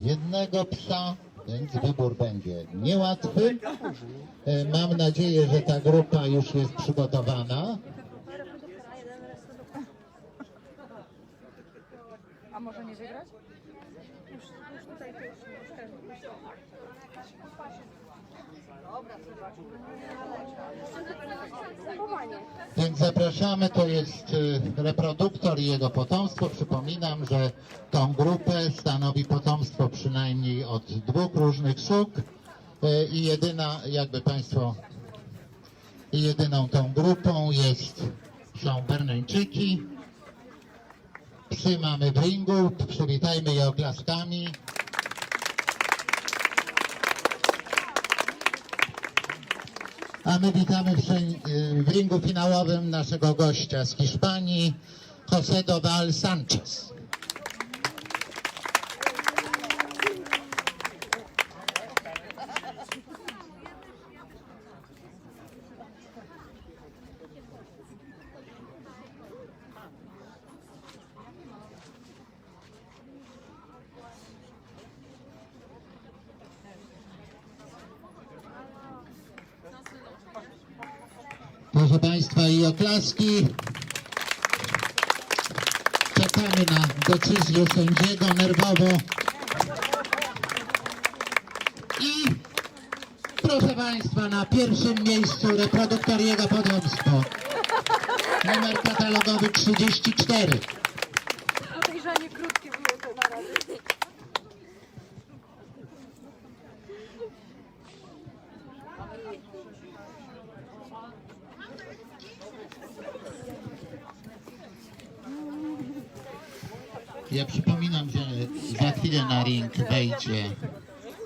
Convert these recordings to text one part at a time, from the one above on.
jednego psa, więc wybór będzie niełatwy. E, Mam nadzieję, że ta grupa już jest przygotowana. A może nie wygrać? Już, tutaj już Więc zapraszamy, to jest e, reproduktor i jego potomstwo. Przypominam, że tą grupę stanowi potomstwo przynajmniej od dwóch różnych szuk E, i jedyna, jakby Państwo, jedyną tą grupą jest, są Berneńczyki. Psy mamy w ringu, przywitajmy je oklaskami. A my witamy w, ringu finałowym naszego gościa z Hiszpanii, José Doval Sanchez. Proszę Państwa i oklaski. Czekamy na decyzję sędziego nerwowo. I proszę Państwa, na pierwszym miejscu reproduktor jego potomstwo. Numer katalogowy 34. Podejrzanie krótkie było to na razie. Ja przypominam, że za chwilę na ring wejdzie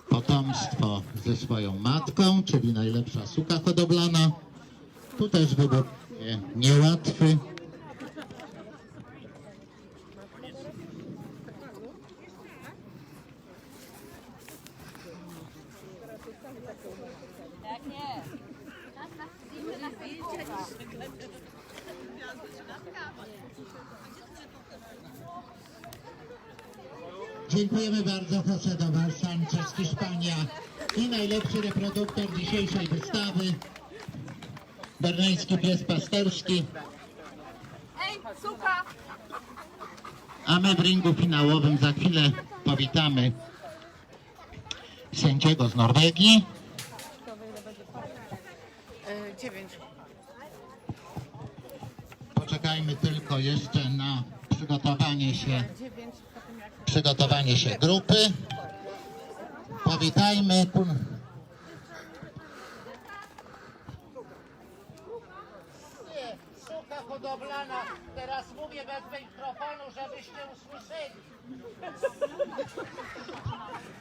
potomstwo ze swoją matką, czyli najlepsza suka hodowlana. Tu też wybór będzie niełatwy. Dziękujemy Doval Sanchez, Hiszpania i najlepszy reproduktor dzisiejszej wystawy. Berneński pies pasterski, Ej, suka! a my w ringu finałowym za chwilę powitamy sędziego z Norwegii. Dziewięć. Poczekajmy tylko jeszcze na przygotowanie się, Dziewięć. Przygotowanie się grupy. Powitajmy. Suka hodowlana. Teraz mówię bez mikrofonu, żebyście usłyszeli.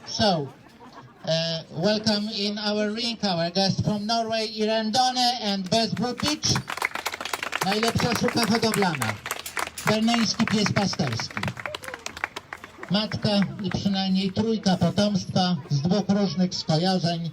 So, uh, welcome in our ring, our guest from Norway, Irendone and Beach. Najlepsza suka hodowlana. Berneński pies pasterski. Matka i przynajmniej trójka potomstwa z dwóch różnych skojarzeń.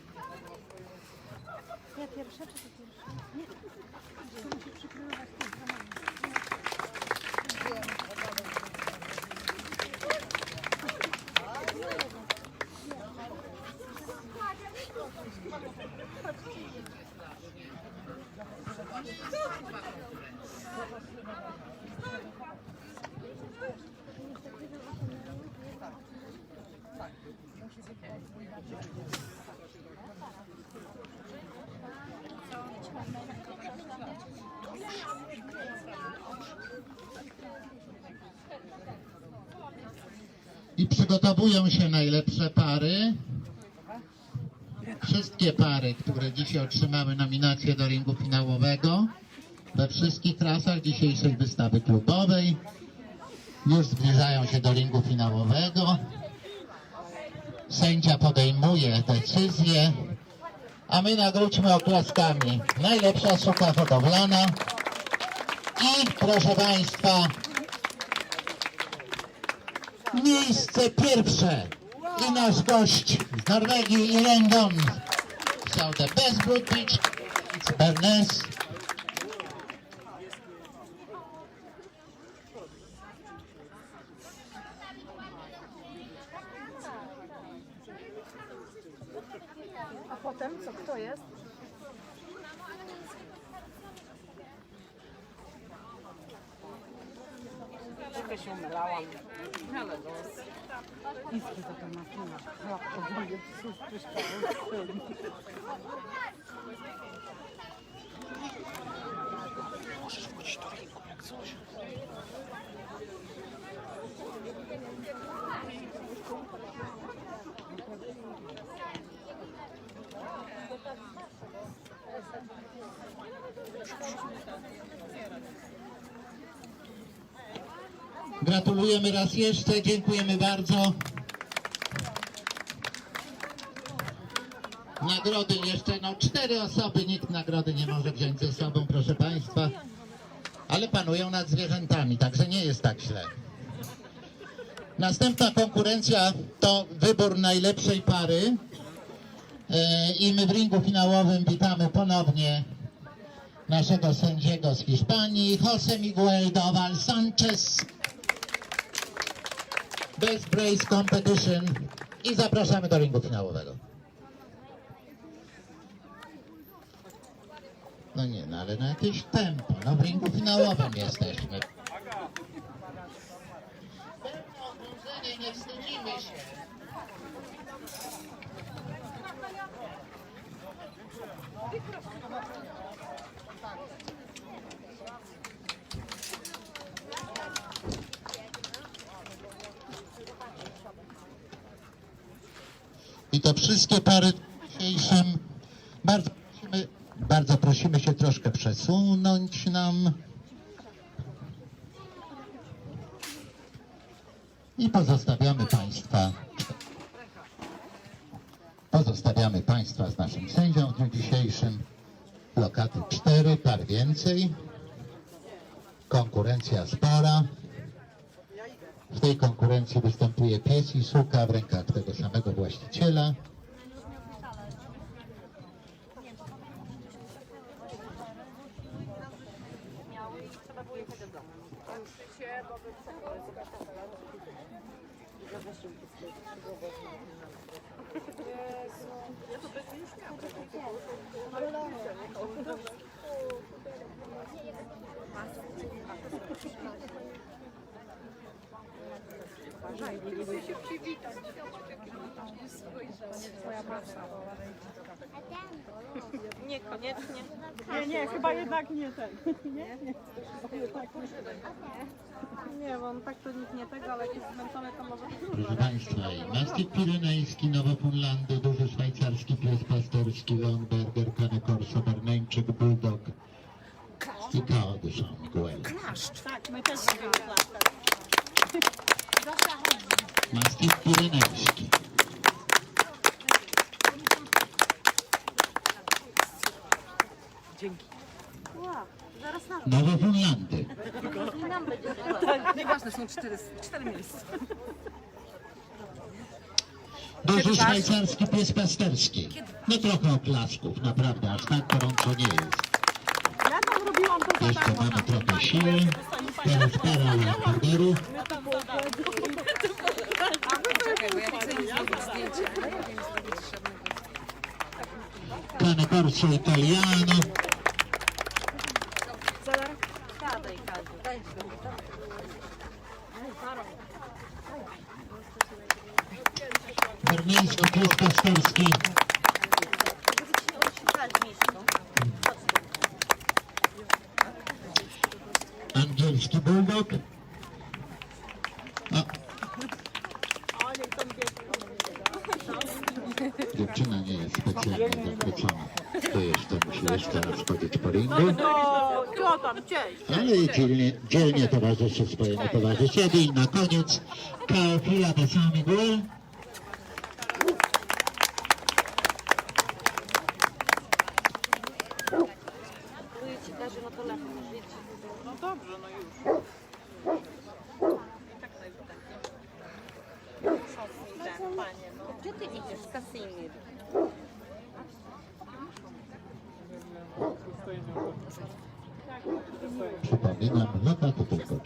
I przygotowują się najlepsze pary. Wszystkie pary, które dzisiaj otrzymały nominację do ringu finałowego we wszystkich klasach dzisiejszej wystawy klubowej już zbliżają się do ringu finałowego. Sędzia podejmuje decyzję, a my nagródźmy oklaskami. Najlepsza suka hodowlana i proszę Państwa, Miejsce pierwsze i nasz gość z Norwegii, Irendon. So the best it's Bernes. potem co, kto jest? Trochę się umylałam, ale no. Iski za to maszyna. Ja powoli coś przeszkadzało. Gratulujemy raz jeszcze, dziękujemy bardzo. Nagrody jeszcze, no cztery osoby, nikt nagrody nie może wziąć ze sobą, proszę Państwa. Ale panują nad zwierzętami, także nie jest tak źle. Następna konkurencja to wybór najlepszej pary. E, I my w ringu finałowym witamy ponownie naszego sędziego z Hiszpanii, Jose Miguel Doval Sanchez. Best Brace Competition i zapraszamy do ringu finałowego. No nie, no ale na jakieś tempo, no w ringu finałowym jesteśmy. Okrążenie, nie wstydzimy się. I to wszystkie pary w dzisiejszym. Bardzo prosimy, bardzo prosimy się troszkę przesunąć nam. I pozostawiamy Państwa. Pozostawiamy Państwa z naszym sędzią w dniu dzisiejszym. Lokaty cztery, par więcej. Konkurencja spora. W tej konkurencji występuje pies i suka w rękach tego samego właściciela. Niekoniecznie. Nie, nie, chyba jednak nie ten. Nie, nie. Nie, bo on tak to nikt nie tego, ale jak jest zmęczony, to może być Proszę Państwa, Pirenejski, Nowofunlandy, duży szwajcarski pies pasterski, Longberger, Cane Corso, Berneńczyk, Bulldog i Cao de San Miguel. Tak, my też Pirenejski. Dzięki. Nowofunlandy. Tak, nieważne, są cztery, cztery miejsca. Duży szwajcarski pies pasterski. No trochę oklasków, naprawdę, aż tak gorąco nie jest. Ja tam robiłam to za Jeszcze mamy trochę siły. Teraz para. Czekaj, bo ja chcę im zrobić zdjęcie. ale Nie wiem zrobić żadnego. Cane Corso Italiano. Pies pasterski. Angielski bulldog. Dziewczyna nie jest specjalnie zachwycona. To jeszcze musi jeszcze raz chodzić po ringu. Ale dzielnie, dzielnie towarzyszy swojemu towarzyszowi. I na koniec Teofila de San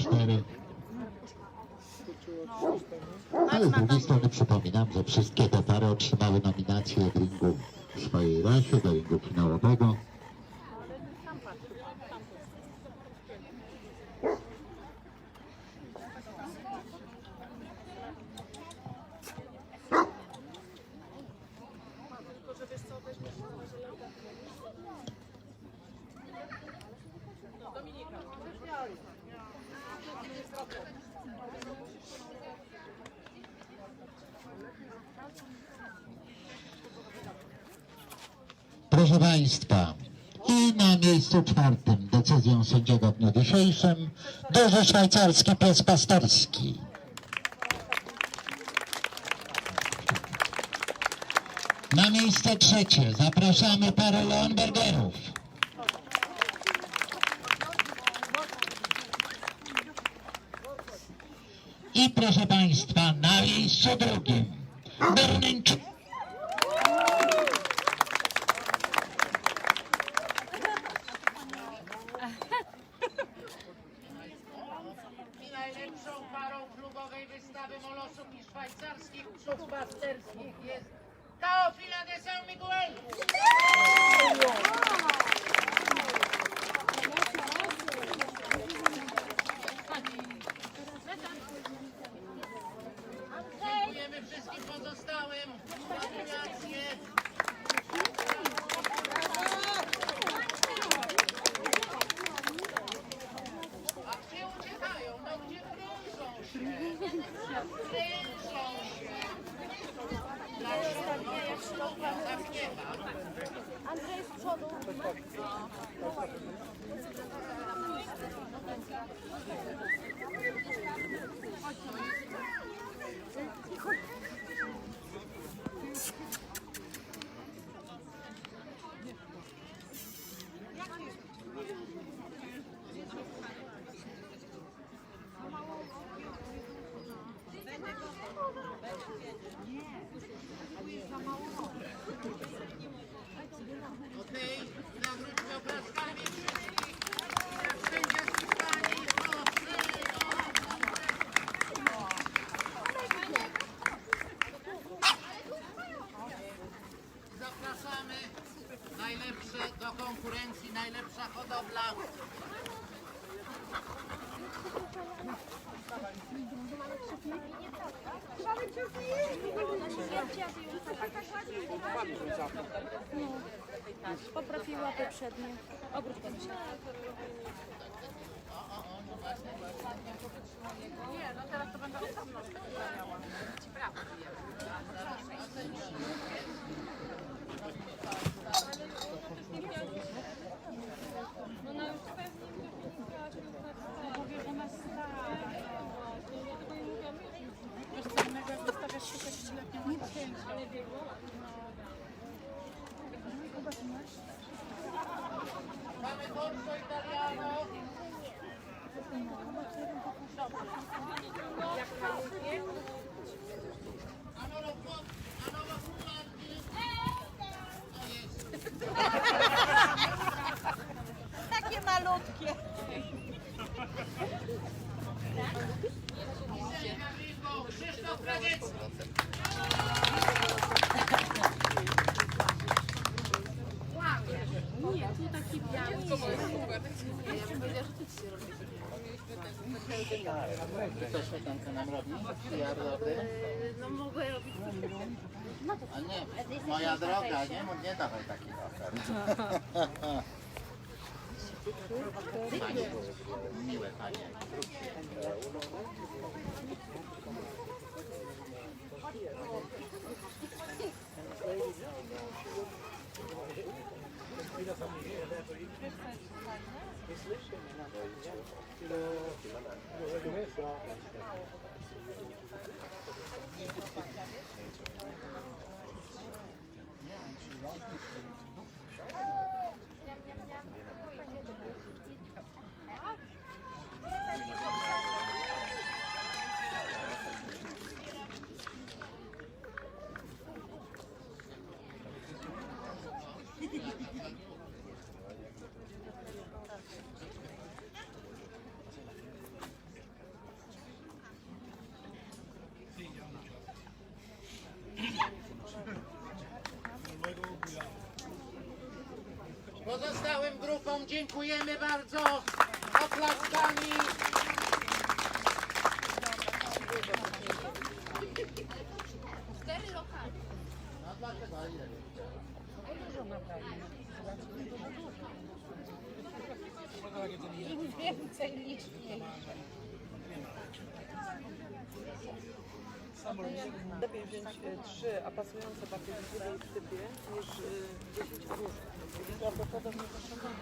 4. Ale z drugiej strony przypominam, że wszystkie te pary otrzymały nominacje w ringu swojej rasie do ringu finałowego. 24 decyzją sędziego w dniu dzisiejszym duży szwajcarski pies pastorski. Na miejsce trzecie zapraszamy parę Leonbergerów. I proszę Państwa, na miejscu drugim Berneńczyk. Poprawił łapy przednie. Obróć. Nie, no teraz to będę sam Giorgio Italiano. Jak to jest? A nie, moja droga, nie, nie dawaj takich ofert. Panie, miłe panie. nhâm nhâm nhâm. Państwu dziękujemy bardzo oklaskami. Im więcej liczniej. Lepiej wziąć y, trzy, a pasujące bardziej w typie niż y, 10 różnych. Prawdopodobnie to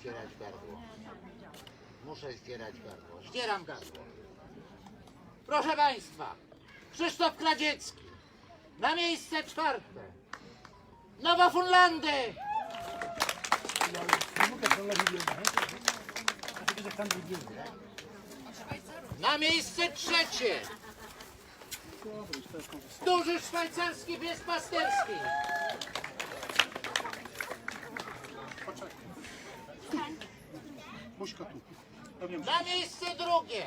ścierać gardło. Muszę ścierać gardło. Ścieram gardło. Proszę Państwa, Krzysztof Kradziecki. Na miejsce czwarte. Nowofunlandy. Na miejsce trzecie. Duży szwajcarski pies pasterski. Muśka tu. Na miejsce drugie.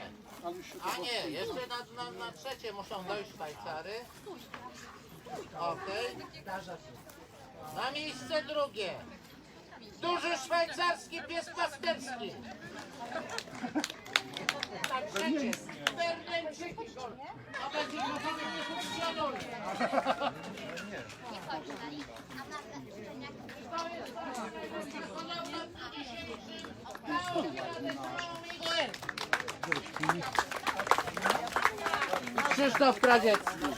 A nie, jeszcze na, na, na trzecie muszą dojść Szwajcary. Okej. Na miejsce drugie. Duży szwajcarski pies pasterski. Na trzecie. Berneńczyki. A będzie gotowy profesjonalny. To jest ponowna dzisiejszy Miguel. Krzysztof Kradziecki.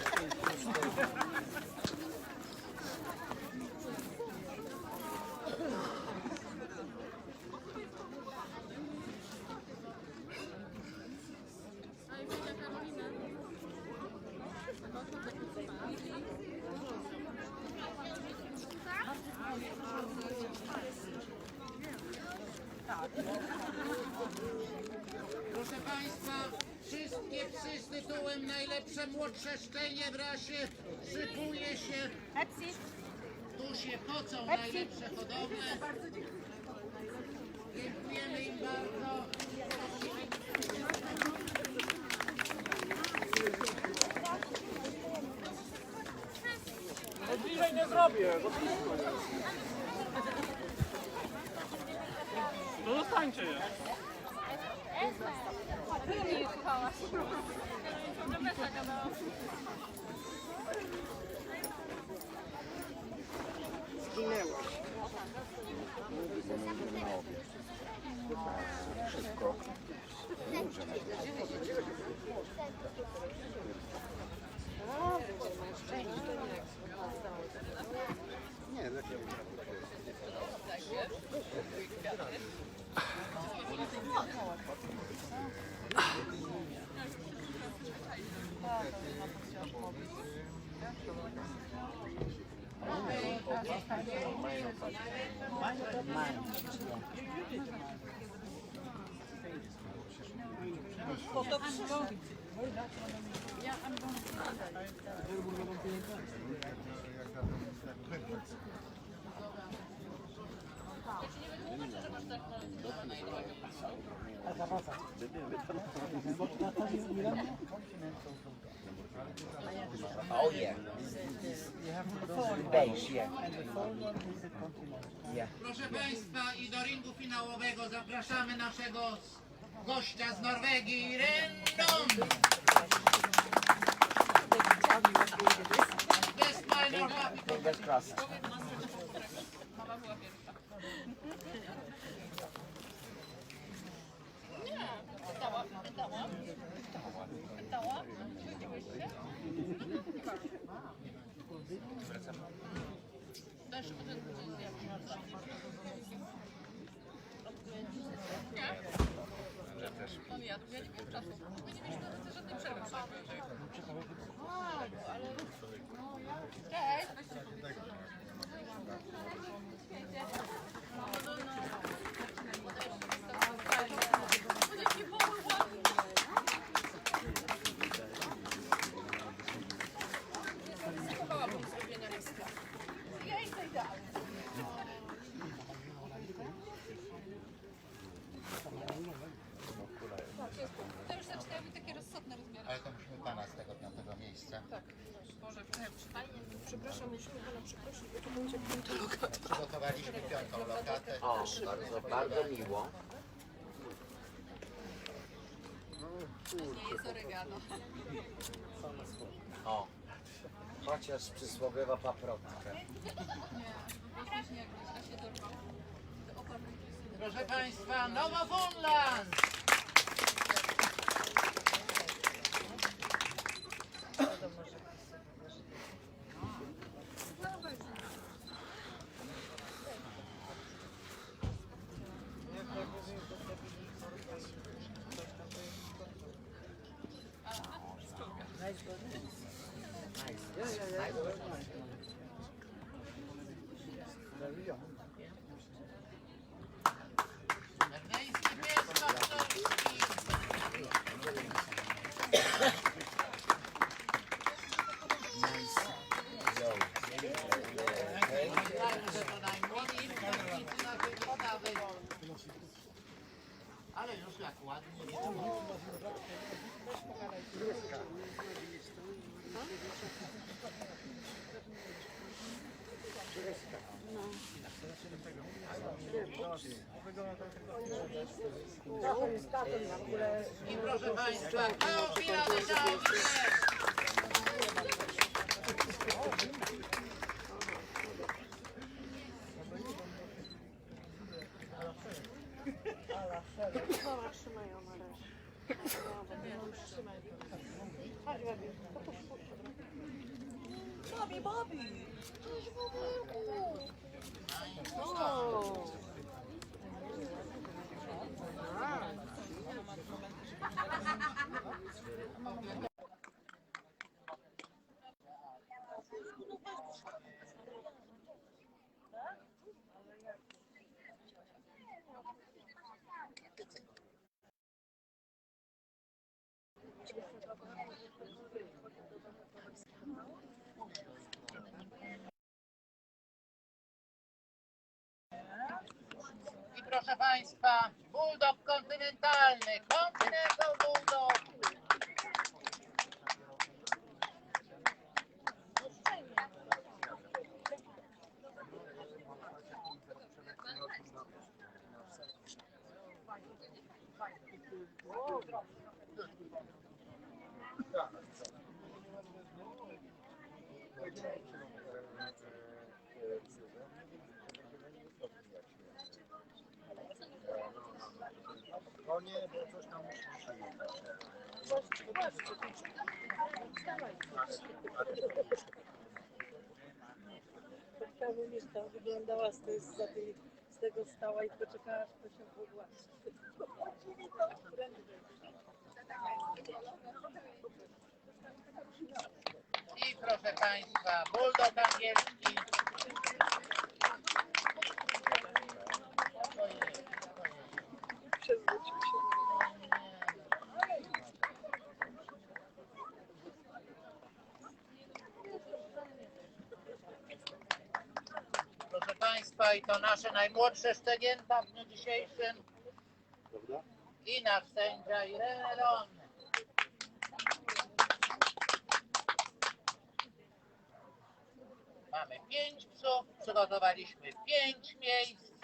No zostańcie je. Ty mnie słuchałaś. Do mesa gadałam. Zginęłaś. Mówi ze mną na obie. Szybko. Możemy. Po to przyszło. A zapasa. Oh yeah. Beige, yeah. Yeah. Proszę Państwa i do ringu finałowego zapraszamy naszego gościa z Norwegii, Rendon! Best minor happy Ya tú quieres. Bardzo, miło. Nie jest oregano. O, chociaż przysłowiowa paprotka. Proszę Państwa, Nowofunland! Berneński I proszę Państwa, Teofila Deschamps! Mama trzymają na razie. Trzymaj. Chodź, Babi. Babi, Babi. O. Państwa, Bulldog kontynentalny, Continental Bulldog. Taka mówisz, tam wyglądała z, tej, z, tej, z tego stała i poczekała, aż to się pogłaszy. I proszę Państwa, Bulldog angielski. Przewrócił się. Proszę Państwa, i to nasze najmłodsze szczegięta w dniu dzisiejszym. I nasz sędzia Irene Ron. Mamy pięć psów, przygotowaliśmy pięć miejsc.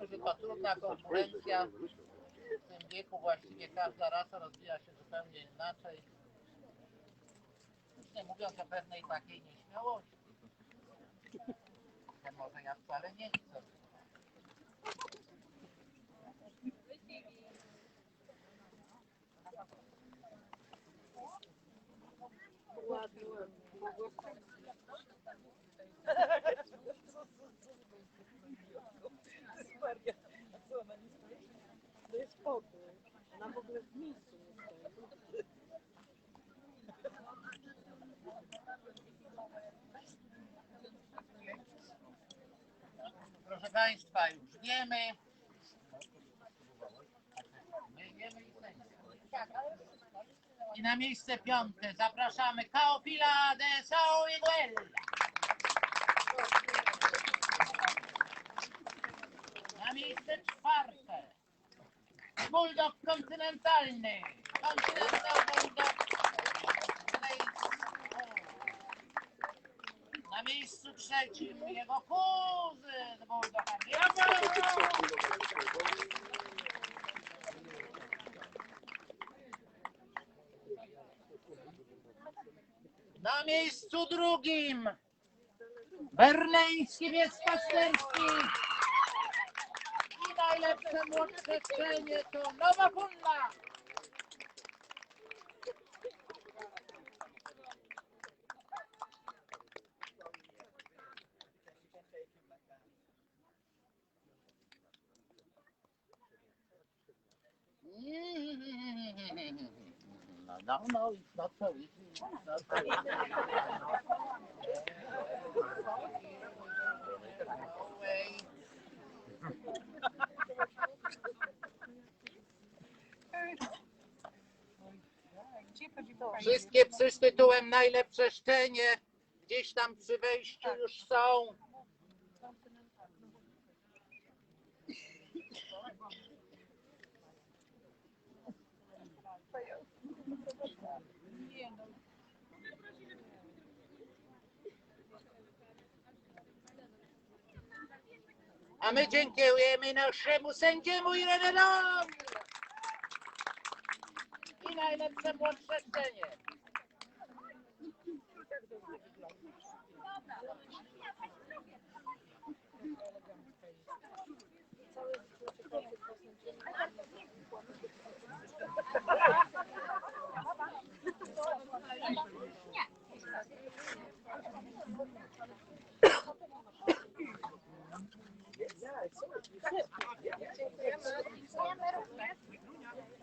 Pamiętajmy, że to trudna konkurencja. W tym wieku właściwie każda rasa rozwija się zupełnie inaczej. Już nie mówiąc o pewnej takiej nieśmiałości. Że może ja wcale nie chcę. Maria, a co ona nie stoi? To jest spokój. Ona w ogóle w miejscu nie stoi. Proszę Państwa, już wiemy. My wiemy i na miejsce piąte zapraszamy Kaopila de Sao Iguel. Na miejsce czwarte Bulldog kontynentalny. Kontynental Bulldog. Na miejscu trzecim jego kuzyn Bulldog. Na miejscu drugim berneński pies pasterski najlepsze młodsze szczenie to Nowa Funna. No, no, it's not so easy. It's not so easy. Wszystkie psy z tytułem najlepsze szczenie gdzieś tam przy wejściu już są. A my dziękujemy naszemu sędziemu Irenenom i najlepsze młodsze cenie. Dziękujemy. Dziękujemy również.